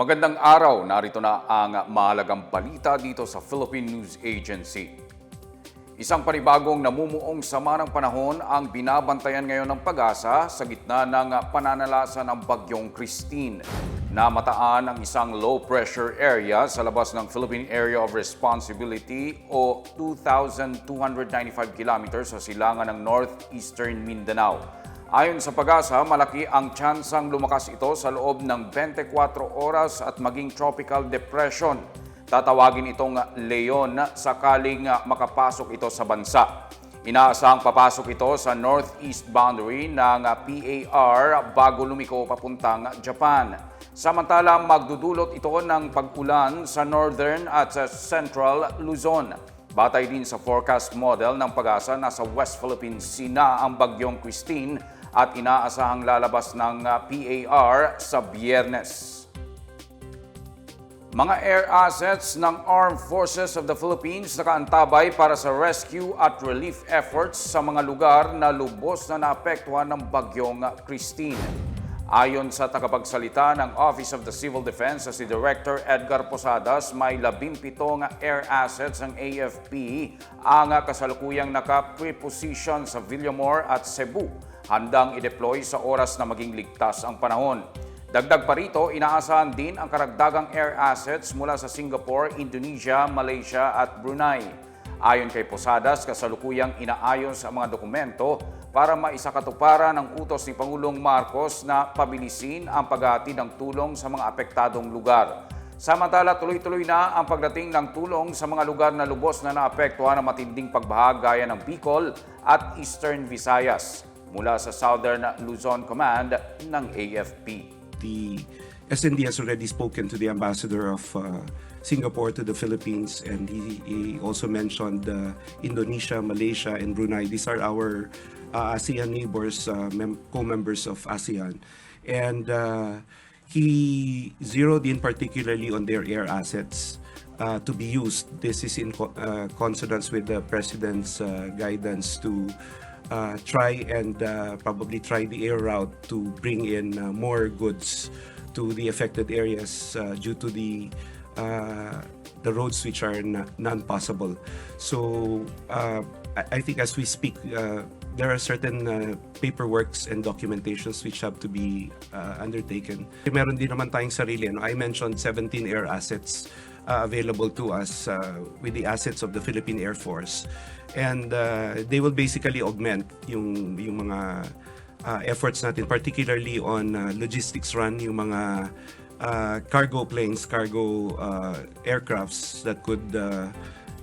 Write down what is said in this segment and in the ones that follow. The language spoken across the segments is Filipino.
Magandang araw, narito na ang mahalagang balita dito sa Philippine News Agency. Isang panibagong namumuong sama ng panahon ang binabantayan ngayon ng pag-asa sa gitna ng pananalasa ng bagyong Christine. Namataan ang isang low-pressure area sa labas ng Philippine Area of Responsibility o 2,295 kilometers sa silangan ng northeastern Mindanao. Ayon sa pag-asa, malaki ang tsansang lumakas ito sa loob ng 24 oras at maging tropical depression. Tatawagin itong Leon sakaling makapasok ito sa bansa. Inaasahang papasok ito sa northeast boundary ng PAR bago lumiko papuntang Japan. Samantala, magdudulot ito ng pag-ulan sa northern at sa central Luzon. Batay din sa forecast model ng pag-asa, nasa West Philippine Sea na ang bagyong Christine at inaasahang lalabas ng uh, PAR sa biyernes. Mga air assets ng Armed Forces of the Philippines nakaantabay para sa rescue at relief efforts sa mga lugar na lubos na naapektuhan ng bagyong Christine. Ayon sa tagapagsalita ng Office of the Civil Defense sa si Director Edgar Posadas, may labimpitong air assets ng AFP ang kasalukuyang naka-preposition sa Villamor at Cebu, handang i-deploy sa oras na maging ligtas ang panahon. Dagdag pa rito, inaasahan din ang karagdagang air assets mula sa Singapore, Indonesia, Malaysia at Brunei. Ayon kay Posadas, kasalukuyang inaayos ang mga dokumento para maisakatuparan ang utos ni Pangulong Marcos na pabilisin ang paghatid ng tulong sa mga apektadong lugar. Samantala, tuloy-tuloy na ang pagdating ng tulong sa mga lugar na lubos na naapektuhan ng matinding pagbaha gaya ng Bicol at Eastern Visayas mula sa Southern Luzon Command ng AFP. the SND has already spoken to the ambassador of uh, Singapore to the Philippines, and he, he also mentioned uh, Indonesia, Malaysia, and Brunei. These are our uh, ASEAN neighbors, uh, mem- co-members of ASEAN, and uh, he zeroed in particularly on their air assets. Uh, to be used. This is in co- uh, consonance with the president's uh, guidance to uh, try and uh, probably try the air route to bring in uh, more goods to the affected areas uh, due to the uh, the roads which are non-possible. So uh, I, I think as we speak, uh, there are certain uh, paperworks and documentations which have to be uh, undertaken. Meron din naman tayong sarili. Ano? I mentioned 17 air assets uh, available to us uh, with the assets of the Philippine Air Force. And uh, they will basically augment yung, yung mga uh, efforts natin, particularly on uh, logistics run, yung mga uh, cargo planes, cargo uh, aircrafts that could uh,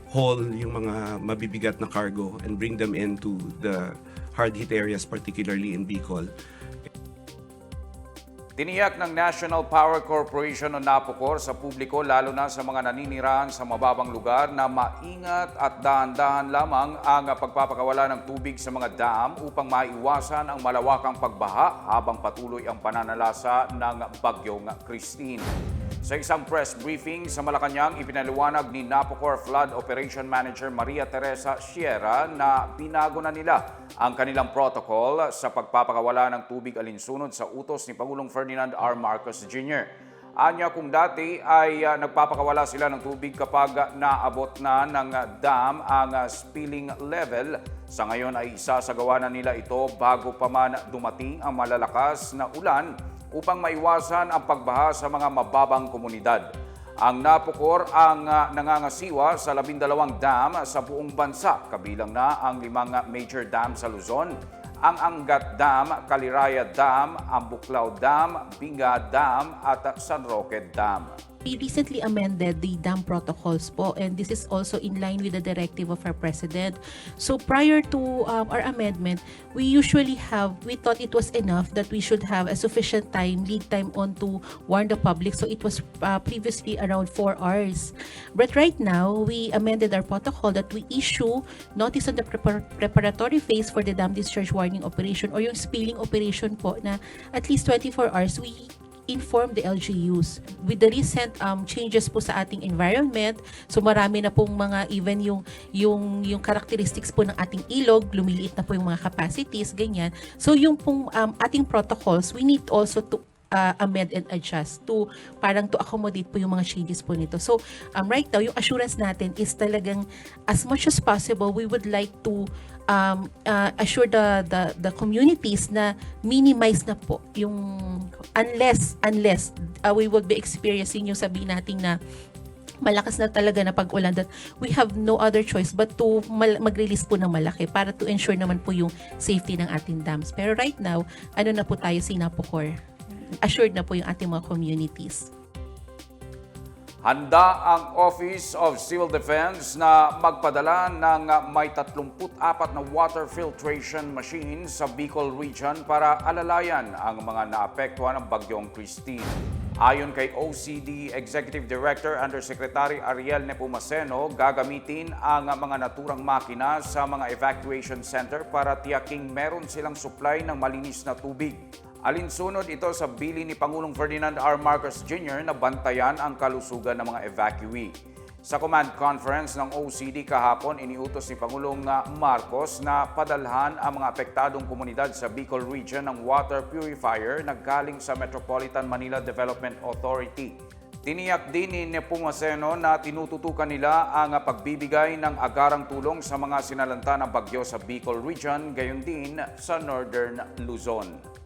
haul yung mga mabibigat na cargo and bring them into the hard-hit areas, particularly in Bicol. Tiniyak ng National Power Corporation o NAPOCOR sa publiko lalo na sa mga naninirahan sa mababang lugar na maingat at dahan-dahan lamang ang pagpapakawala ng tubig sa mga dam upang maiwasan ang malawakang pagbaha habang patuloy ang pananalasa ng bagyong Christine. Sa isang press briefing sa Malacanang, ipinaliwanag ni Napocor Flood Operation Manager Maria Teresa Sierra na binago na nila ang kanilang protocol sa pagpapakawala ng tubig alinsunod sa utos ni Pangulong Ferdinand R. Marcos Jr. Anya kung dati ay uh, nagpapakawala sila ng tubig kapag naabot na ng dam ang uh, spilling level, sa ngayon ay isasagawa na nila ito bago pa man dumating ang malalakas na ulan upang maiwasan ang pagbaha sa mga mababang komunidad. Ang napukor ang uh, nangangasiwa sa labindalawang dam sa buong bansa, kabilang na ang limang major dam sa Luzon, ang Angat Dam, Kaliraya Dam, ang Buklaw Dam, Binga Dam at San Roque Dam. We recently amended the dam protocols po and this is also in line with the directive of our president. So prior to um, our amendment, we usually have, we thought it was enough that we should have a sufficient time, lead time on to warn the public. So it was uh, previously around 4 hours. But right now, we amended our protocol that we issue notice on the prepar- preparatory phase for the dam discharge warning operation or yung spilling operation po na at least 24 hours, we inform the LGUs. With the recent um, changes po sa ating environment, so marami na pong mga even yung yung yung characteristics po ng ating ilog, lumiliit na po yung mga capacities, ganyan. So yung pong um, ating protocols, we need also to uh, amend and adjust to parang to accommodate po yung mga changes po nito. So, um, right now, yung assurance natin is talagang as much as possible, we would like to um, uh, assure the, the, the communities na minimize na po yung unless, unless uh, we would be experiencing yung sabihin natin na malakas na talaga na pag-ulan that we have no other choice but to mag-release po ng malaki para to ensure naman po yung safety ng ating dams. Pero right now, ano na po tayo, Sinapocor? Assured na po yung ating mga communities. Handa ang Office of Civil Defense na magpadala ng may 34 na water filtration machines sa Bicol Region para alalayan ang mga naapektuhan ng bagyong Christine. Ayon kay OCD Executive Director Undersecretary Ariel Nepomuceno, gagamitin ang mga naturang makina sa mga evacuation center para tiyaking meron silang supply ng malinis na tubig. Alinsunod ito sa bili ni Pangulong Ferdinand R. Marcos Jr. na bantayan ang kalusugan ng mga evacuee. Sa command conference ng OCD kahapon, iniutos ni Pangulong ah, Marcos na padalhan ang mga apektadong komunidad sa Bicol Region ng water purifier na galing sa Metropolitan Manila Development Authority. Tiniyak din ni Nepomuceno na tinututukan nila ang pagbibigay ng agarang tulong sa mga sinalanta ng bagyo sa Bicol Region, gayon din sa Northern Luzon.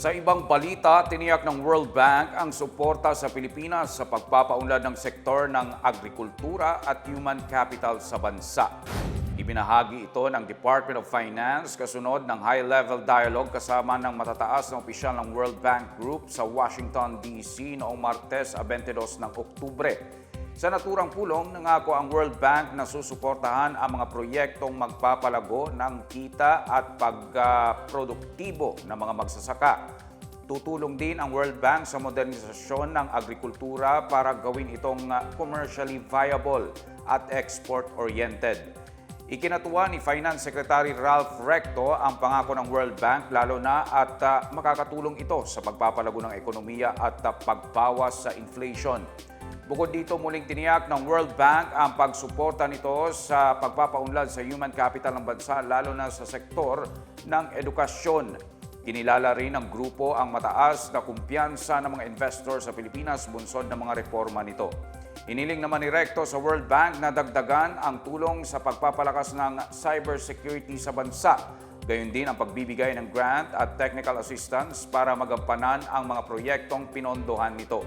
Sa ibang balita, tiniyak ng World Bank ang suporta sa Pilipinas sa pagpapaunlad ng sektor ng agrikultura at human capital sa bansa. Ibinahagi ito ng Department of Finance kasunod ng high-level dialogue kasama ng matataas na opisyal ng World Bank Group sa Washington, D.C. noong Martes 22 ng Oktubre. Sa naturang pulong, nangako ang World Bank na susuportahan ang mga proyektong magpapalago ng kita at pagproduktibo ng mga magsasaka. Tutulong din ang World Bank sa modernisasyon ng agrikultura para gawin itong uh, commercially viable at export-oriented. Ikinatuwa ni Finance Secretary Ralph Recto ang pangako ng World Bank lalo na at uh, makakatulong ito sa pagpapalago ng ekonomiya at uh, pagbawas sa inflation. Bukod dito, muling tiniyak ng World Bank ang pagsuporta nito sa pagpapaunlad sa human capital ng bansa lalo na sa sektor ng edukasyon. Kinilala rin ng grupo ang mataas na kumpiyansa ng mga investor sa Pilipinas bunsod ng mga reforma nito. Iniling naman ni Recto sa World Bank na dagdagan ang tulong sa pagpapalakas ng cybersecurity sa bansa. Gayon din ang pagbibigay ng grant at technical assistance para magampanan ang mga proyektong pinondohan nito.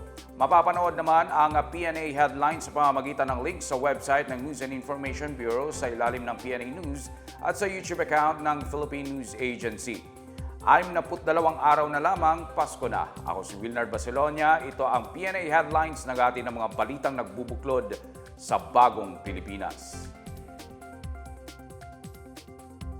Mapapanood naman ang PNA Headlines sa pamamagitan ng link sa website ng News and Information Bureau sa ilalim ng PNA News at sa YouTube account ng Philippine News Agency. Anim na dalawang araw na lamang, Pasko na. Ako si Wilnar Basilonia. Ito ang PNA Headlines na gati ng mga balitang nagbubuklod sa bagong Pilipinas.